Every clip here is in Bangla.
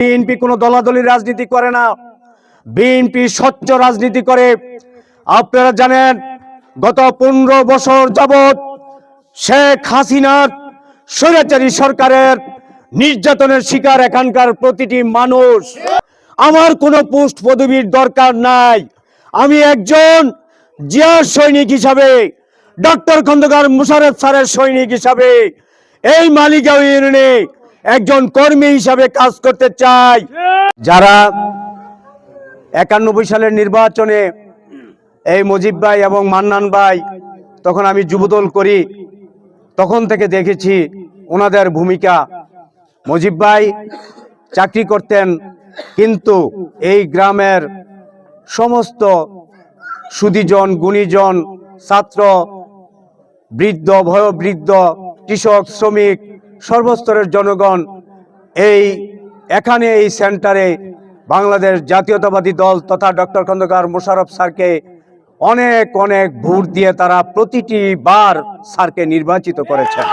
বিএনপি কোনো দলাদলি রাজনীতি করে না। বিএনপি স্বচ্ছ রাজনীতি করে। আপনারা জানেন, গত পনেরো বছর যাবৎ শেখ হাসিনার স্বৈরাচারী সরকারের নির্যাতনের শিকার এখানকার প্রতিটি মানুষ। আমার কোনো পোস্ট পদবীর দরকার নাই। আমি একজন জিয়ার সৈনিক হিসাবে, ডক্টর খন্দকার মুশারফ স্যারের সৈনিক হিসাবে, এই মালিগাঁও ইউনিয়নে একজন কর্মী হিসাবে কাজ করতে চাই। যারা একানব্বই সালের নির্বাচনে এই মুজিব ভাই এবং মান্নান ভাই তখন আমি যুবদল করি, তখন থেকে দেখেছি ওনাদের ভূমিকা। মুজিব ভাই চাকরি করতেন, কিন্তু এই গ্রামের সমস্ত সুদীজন, গুণীজন, ছাত্র, বৃদ্ধ, বয়োবৃদ্ধ, কৃষক, শ্রমিক সর্বস্তরের জনগণ এই, এখানে এই সেন্টারে বাংলাদেশ জাতীয়তাবাদী দল তথা ডক্টর খন্দকার মোশারফ স্যারকে অনেক অনেক ভোট দিয়ে তারা প্রতিটি বার স্যারকে নির্বাচিত করেছেন।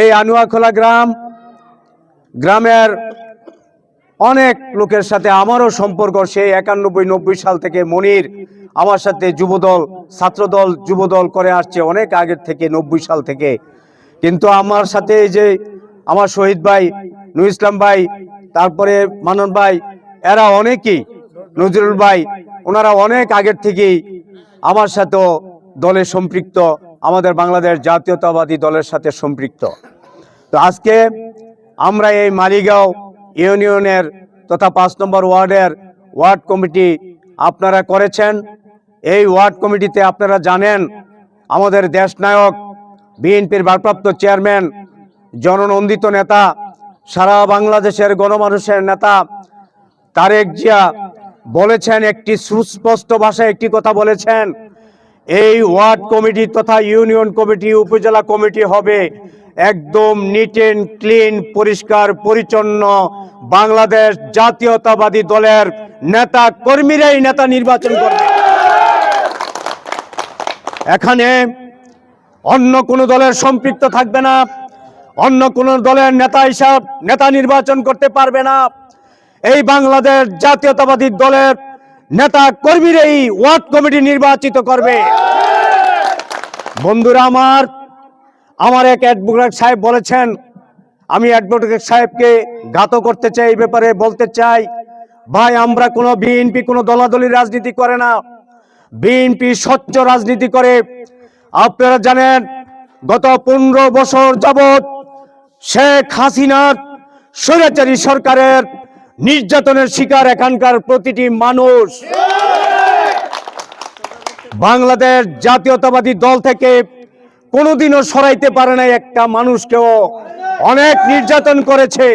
এই আনুয়াখোলা গ্রাম, গ্রামের অনেক লোকের সাথে আমারও সম্পর্ক, সেই একানব্বই নব্বই সাল থেকে মনির আমার সাথে যুবদল, ছাত্রদল যুবদল করে আসছে অনেক আগের থেকে, নব্বই সাল থেকে। কিন্তু আমার সাথে যে আমার শহীদ ভাই নু ইসলাম ভাই, তারপরে মানন ভাই, এরা অনেকেই, নজরুল ভাই, ওনারা অনেক আগের থেকেই আমার সাথেও দলে সম্পৃক্ত, আমাদের বাংলাদেশ জাতীয়তাবাদী দলের সাথে সম্পৃক্ত। তো আজকে আমরা এই মালিগাঁও ইউনিয়নের তথা পাঁচ নম্বর ওয়ার্ডের ওয়ার্ড কমিটি আপনারা করেছেন। এই ওয়ার্ড কমিটিতে আপনারা জানেন, আমাদের দেশনায়ক, বিএনপির ভারপ্রাপ্ত চেয়ারম্যান, জননন্দিত নেতা, সারা বাংলাদেশের গণমানুষের নেতা, তারেক জিয়া বলেছেন, একটি সুস্পষ্ট ভাষায় একটি কথা বলেছেন, এই ওয়ার্ড কমিটি তথা ইউনিয়ন কমিটি, উপজেলা কমিটি হবে একদম নিট এন্ড ক্লিন, পরিষ্কার, পরিচ্ছন্ন বাংলাদেশ জাতীয়তাবাদী দলের নেতা কর্মীরাই নেতা নির্বাচন করবে। এখানে অন্য কোনো দলের সম্পৃক্ত থাকবে না, অন্য কোনো দলের নেতা হিসাব, নেতা নির্বাচন করতে পারবে না। এই বাংলাদেশ জাতীয়তাবাদী দলের নেতা কর্মীরাই ওয়ার্ড কমিটি নির্বাচিত করবে। বন্ধুরা আমার আমার এক অ্যাডভোকেট সাহেব বলেছেন, আমি অ্যাডভোকেট সাহেবকে ঘাত করতে চাই এই ব্যাপারে বলতে চাই। ভাই, আমরা কোনো বিএনপি, কোনো দলাদলি রাজনীতি করে না। বিএনপি স্বচ্ছ রাজনীতি করে। আপনারা জানেন, গত পনেরো বছর যাবৎ শেখ হাসিনার স্বৈরাচারী সরকারের নির্যাতনের শিকার এখানকার প্রতিটি মানুষ। বাংলাদেশ জাতীয়তাবাদী দল থেকে কোনোদিনও সরাইতে পারে না একটা মানুষকেও। অনেক নির্যাতন করেছে,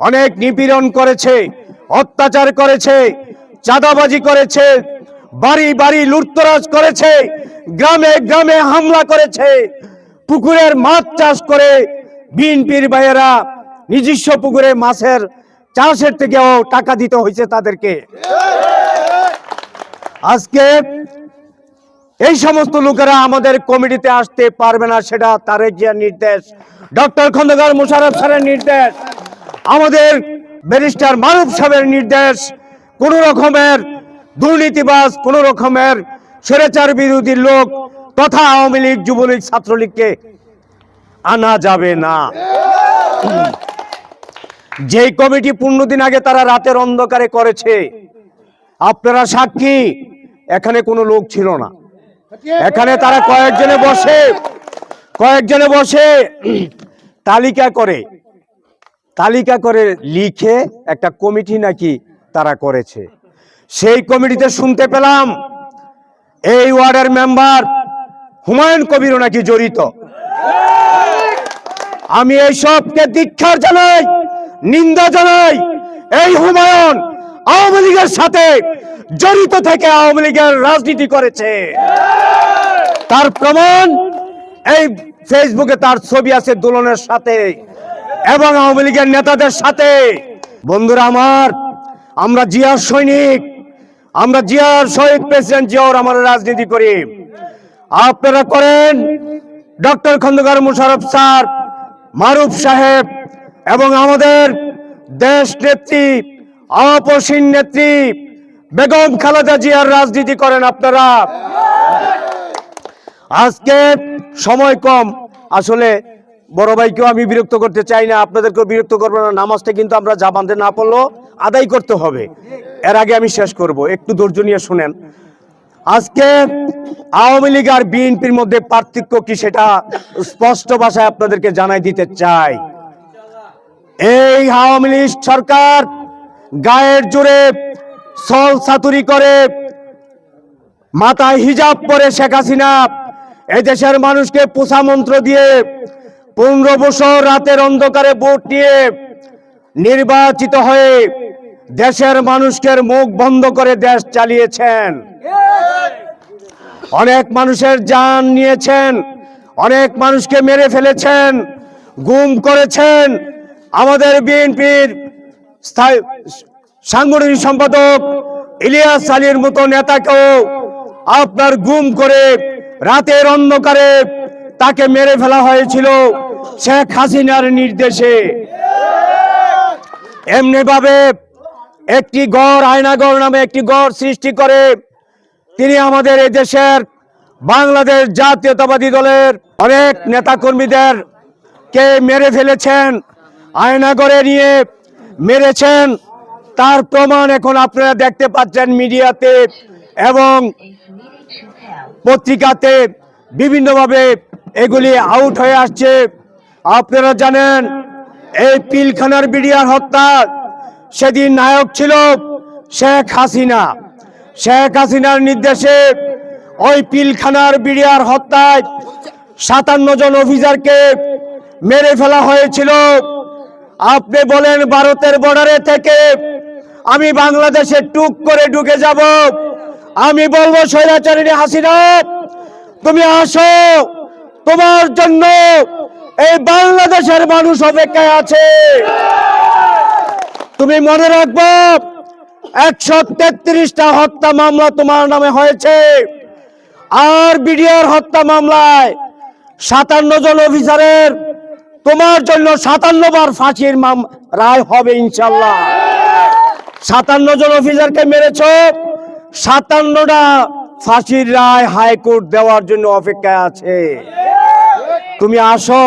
অনেক নিপীড়ন করেছে, অত্যাচার করেছে, চাঁদাবাজি করেছে বাড়ি বাড়ি লুটতরাজ করেছে, গ্রামে গ্রামে হামলা করেছে, পুকুরের মাছ চাষ করে বিএনপির ভাইয়েরা নিজস্ব পুকুরে মাছের চাষের থেকেও টাকা দিতে হয়েছে তাদেরকে। আজকে এই সমস্ত লোকেরা আমাদের কমিটিতে আসতে পারবে না, সেটা তারেক জিয়ার নির্দেশ, ডক্টর খন্দকার মুশারফ স্যারের নির্দেশ, আমাদের ব্যারিস্টার মারুফ সাহেবের নির্দেশ, কোন রকমের দুর্নীতিবাজ কোন রকমের স্বৈরাচার বিরোধী লোক তথা আওয়ামী লীগ, যুবলীগ, ছাত্রলীগকে আনা যাবে না। যেই কমিটি পনেরো দিন আগে তারা রাতের অন্ধকারে করেছে, আপনারা সাক্ষী, এখানে কোনো লোক ছিল না। এখানে তারা কয়েকজনে বসে কয়েকজনে বসে তালিকা করে তালিকা করে লিখে একটা কমিটি নাকি তারা করেছে। সেই কমিটিতে শুনতে পেলাম, এই ওয়ার্ডের মেম্বার হুমায়ুন কবিরও নাকি জড়িত। আমি এই সবকে দীক্ষার জানাই, নিন্দা জানাই, এই হুমায়ুন আওয়ামী লীগের সাথে জড়িত থেকে আওয়ামী লীগের রাজনীতি করেছে। তার প্রমাণ এই ফেসবুকে তার ছবি আছে দোলনের সাথে এবং আওয়ামী লীগের নেতাদের সাথে। বন্ধুরা আমার, আমরা জিয়ার সৈনিক আমরা জিয়ার শহীদ প্রেসিডেন্ট জিয়ার আমার রাজনীতি করি। আপনারা করেন ডক্টর খন্দকার মুশারফ স্যার, মারুফ সাহেব এবং আমাদের দেশ নেত্রী আপসীন নেত্রী বেগম খালেদা জিয়ার রাজনীতি করেন আপনারা। আজকে সময় কম। আসলে বড় ভাইকেও আমি বিরক্ত করতে চাই না, আপনাদেরকেও বিরক্ত করব না। নামাজটা কিন্তু আমরা বাঁধতে না পারলেও আদায় করতে হবে। এর আগে আমি শেষ করব। একটু ধৈর্য নিয়ে শুনেন। আজকে আওয়ামী লীগ আর বিএনপির মধ্যে পার্থক্য কি সেটা স্পষ্ট ভাষায় আপনাদেরকে জানাই দিতে চাই। এই আওয়ামী লীগ সরকার গায়ের জোরে সল সাতুরি করে, মাথায় হিজাব পরে শেখ হাসিনা এই দেশের মানুষকে পোষা মন্ত্র দিয়ে পনেরো বছর রাতের অন্ধকারে ভোট নিয়ে নির্বাচিত হয়ে দেশের মানুষকে মুখ বন্ধ করে দেশ চালিয়েছেন। অনেক মানুষের জান নিয়েছেন, অনেক মানুষকে মেরে ফেলেছেন, গুম করেছেন। আমাদের বিএনপির স্থায়ী সাংগঠনিক সম্পাদক ইলিয়াস আলীর মতো নেতাকেও আপনার গুম করে রাতের অন্ধকারে তাকে মেরে ফেলা হয়েছিল শেখ হাসিনার নির্দেশে। এমনি ভাবে একটি গড় আয়নাগড় নামে একটি গড় সৃষ্টি করে তিনি আমাদের এই দেশের বাংলাদেশ জাতীয়তাবাদী দলের অনেক নেতাকর্মীদের কে মেরে ফেলেছেন আয়নাগড়ে নিয়ে মেরেছেন। তার প্রমাণ এখন আপনারা দেখতে পাচ্ছেন মিডিয়াতে এবং পত্রিকাতে বিভিন্নভাবে এগুলি আউট হয়ে আসছে। আপনারা জানেন, এই পিলখানার বিডিআর হত্যা সেদিন নায়ক ছিল শেখ হাসিনা। শেখ হাসিনার নির্দেশে ওই পিলখানার বিডিআর হত্যায় সাতান্ন জন অফিসারকে মেরে ফেলা হয়েছিল। আপনি বলেন, ভারতের বর্ডারে থেকে আমি বাংলাদেশে টুক করে ঢুকে যাব। আমি বলব, স্বৈরাচারিণী হাসিনা, তুমি আসো। তোমার জন্য এই বাংলাদেশের মানুষ অপেক্ষায় আছে। তুমি মনে রাখব একশো তেত্রিশটা হত্যা মামলা তোমার নামে হয়েছে। আর বিডিআর হত্যা মামলায় সাতান্ন জন অফিসারের তোমার জন্য সাতান্ন বার ফাঁসির রায় হবে ইনশাল্লাহ সাতান্ন জন অফিসারকে মেরেছ, সাতান্নটা ফাঁসির রায় হাইকোর্ট দেওয়ার জন্য অপেক্ষায় আছে। তুমি আসো,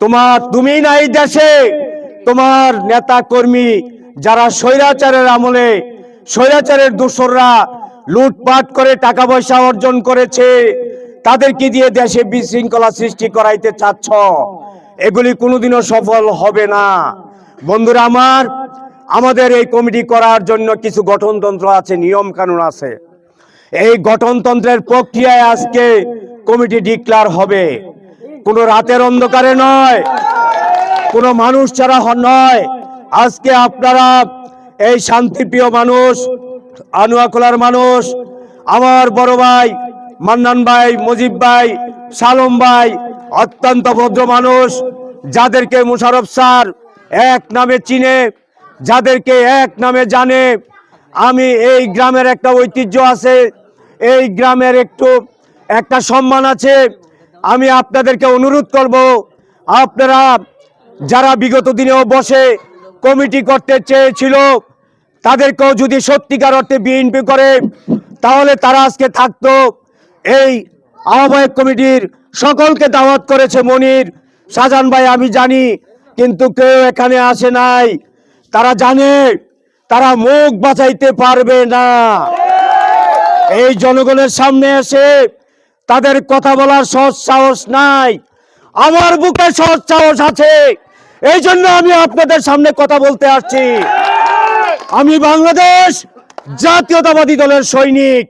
তোমার তুমি নাই দেশে তোমার নেতা কর্মী যারা স্বৈরাচারের আমলে, স্বৈরাচারের দোসররা লুটপাট করে টাকা পয়সা অর্জন করেছে, তাদেরকে দিয়ে দেশে বিশৃঙ্খলা সৃষ্টি করাইতে চাচ্ছ, এগুলি কোনোদিনও সফল হবে না। বন্ধুরা আমার, আমাদের এই কমিটি করার জন্য কিছু গঠনতন্ত্র আছে নিয়ম কানুন আছে। এই গঠনতন্ত্রের প্রক্রিয়ায় আজকে কমিটি ডিক্লার হবে। কোনো রাতের অন্ধকারে নয় কোনো মানুষ ছাড়া নয়। আজকে আপনারা এই শান্তিপ্রিয় মানুষ আনুয়াখোলার মানুষ, আমার বড় ভাই, মান্নান ভাই, মুজিব ভাই, সালম ভাই, অত্যন্ত ভদ্র মানুষ, যাদেরকে মুশারফ স্যার এক নামে চিনে, যাদেরকে এক নামে জানে, আমি এই গ্রামের একটা ঐতিহ্য আছে, এই গ্রামের একটু একটা সম্মান আছে, আমি আপনাদেরকে অনুরোধ করব, আপনারা যারা বিগত দিনেও বসে কমিটি করতে চেয়েছিল, তাদেরকেও যদি সত্যিকার অর্থে বিএনপি করে, তাহলে তারা আজকে থাকতো। এই আহ্বায়ক কমিটির সকলকে দাওয়াত করেছে মনির। শাহজাহান ভাই, আমি জানি, কিন্তু কেউ এখানে আসে নাই। তারা জানে, তারা মুখ বাঁচাইতে পারবে না। এই জনগণের সামনে এসে তাদের কথা বলার সহজ সাহস নাই। আমার বুকে সহজ সাহস আছে। এই জন্য আমি আপনাদের সামনে কথা বলতে আসছি। আমি বাংলাদেশ জাতীয়তাবাদী দলের সৈনিক।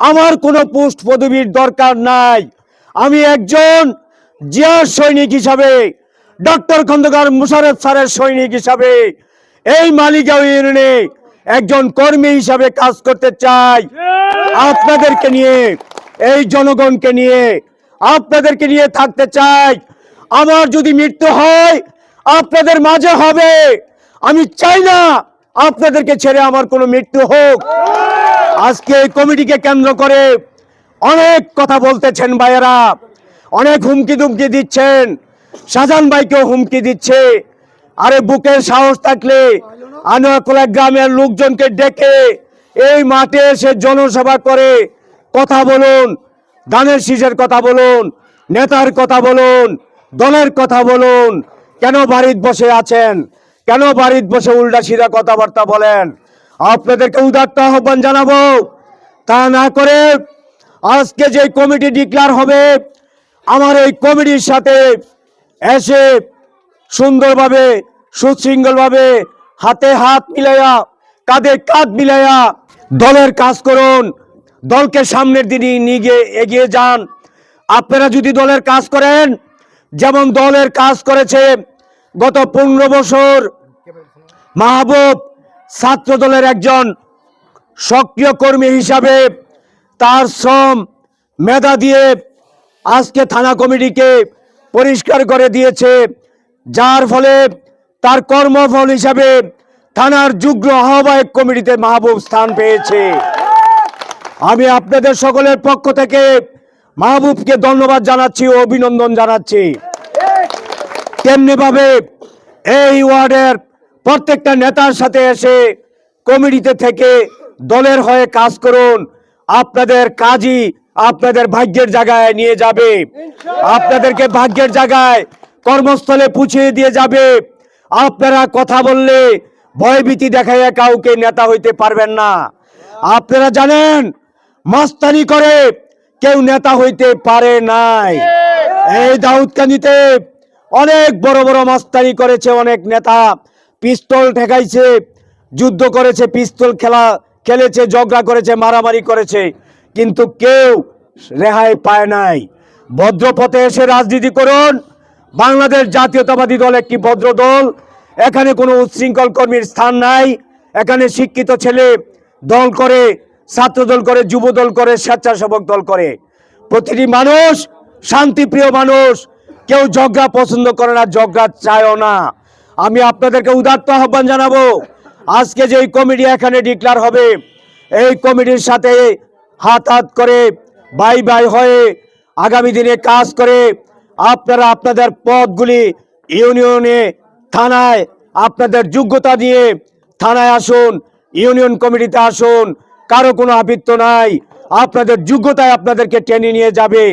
আমার কোনো পোস্ট পদবীর দরকার নাই। আমি একজন জিয়ার সৈনিক হিসাবে, ডক্টর খন্দকার মুশারফ স্যারের সৈনিক হিসাবে, এই মালিগাঁও ইউনিয়নে একজন কর্মী হিসাবে কাজ করতে চাই। আপনাদেরকে নিয়ে, এই জনগণকে নিয়ে, আপনাদেরকে নিয়ে থাকতে চাই। আমার যদি মৃত্যু হয় আপনাদের মাঝে হবে। আমি চাই না আপনাদেরকে ছেড়ে আমার কোনো মৃত্যু হোক। আজকে এই কমিটিকে কেন্দ্র করে অনেক কথা বলতেছেন ভাইয়েরা। অনেক হুমকি দুমকি দিচ্ছেন। শাহজাহান ভাইকেও হুমকি দিচ্ছে। আরে বুকের সাহস থাকলে আনোয়ারখোলা গ্রামের লোকজনকে ডেকে এই মাঠে এসে জনসভা করে কথা বলুন, দানের শীষের কথা বলুন, নেতার কথা বলুন, দলের কথা বলুন কেন বাড়িতে বসে আছেন? কেন বাড়িতে বসে উল্টা সিধা কথাবার্তা বলেন? আপনাদেরকে উদাত্ত আহ্বান জানাব। তা না করে আজকে যে কমিটি ডিক্লার হবে, আমার এই কমিটির সাথে এসে সুন্দরভাবে, সুশৃঙ্খলভাবে হাতে হাত মিলাইয়া, কাঁধে কাঁধ মিলাইয়া দলের কাজ করুন। দলকে সামনের দিকে নিয়ে গিয়ে এগিয়ে যান। আপনারা যদি দলের কাজ করেন, যেমন দলের কাজ করেছে গত পনেরো বছর মাহবুব ছাত্র দলের একজন সক্রিয় কর্মী হিসাবে তার শ্রম মেধা দিয়ে আজকে থানা কমিটিকে পরিষ্কার করে দিয়েছে, যার ফলে তার কর্মফল হিসাবে থানার যুগ্ম আহ্বায়ক কমিটিতে মাহবুব স্থান পেয়েছে। আমি আপনাদের সকলের পক্ষ থেকে মাহবুবকে ধন্যবাদ জানাচ্ছি ও অভিনন্দন জানাচ্ছি। তেমনি ভাবে এই ওয়ার্ডের প্রত্যেকটা নেতার সাথে এসে কমিটিতে থেকে দলের হয়ে কাজ করুন। আপনাদের কাজই আপনাদের ভাগ্যের জায়গায় নিয়ে যাবে। আপনাদেরকে ভাগ্যের জায়গায় কর্মস্থলে পুছিয়ে দিয়ে যাবে। আপনারা কথা বললে ভয়ভীতি দেখাইয়া কাউকে নেতা হইতে পারবেন না। আপনারা জানেন, মাস্তানি করে কেউ নেতা হইতে পারে নাই। এই দাউদকান্দিতে অনেক বড় বড় মাস্তানি করেছে, অনেক নেতা। পিস্তল ঠেকাইছে, যুদ্ধ করেছে, পিস্তল খেলা, খেলেছে, ঝগড়া করেছে, মারামারি করেছে। কিন্তু কেউ রেহাই পায় নাই। ভদ্রপথে এসে রাজনীতি করুন। বাংলাদেশ জাতীয়তাবাদী দল একটি ভদ্র দল। এখানে কোনো উচ্ছৃঙ্খল কর্মীর স্থান নাই। এখানে শিক্ষিত ছেলে দল করে, ছাত্র দল করে, যুব দল করে, স্বেচ্ছাসেবক দল করে। প্রতিটি মানুষ শান্তিপ্রিয় মানুষ। কেউ ঝগড়া পছন্দ করে না ঝগড়া চায়ও না। আমি আপনাদেরকে উদাত্ত আহ্বান জানাব, আজকে যে কমিটি এখানে ডিক্লার হবে, এই কমিটির সাথে হাত হাত করে, বাই বাই হয়ে আগামী দিনে কাজ করে, আপনারা আপনাদের পদগুলি ইউনিয়নে, থানায়, আপনাদের যোগ্যতা দিয়ে থানায় আসুন, ইউনিয়ন কমিটিতে আসুন, কারও কোনো আবৃত্ত নাই, আপনাদের যোগ্যতায় আপনাদেরকে টেনে নিয়ে যাবে।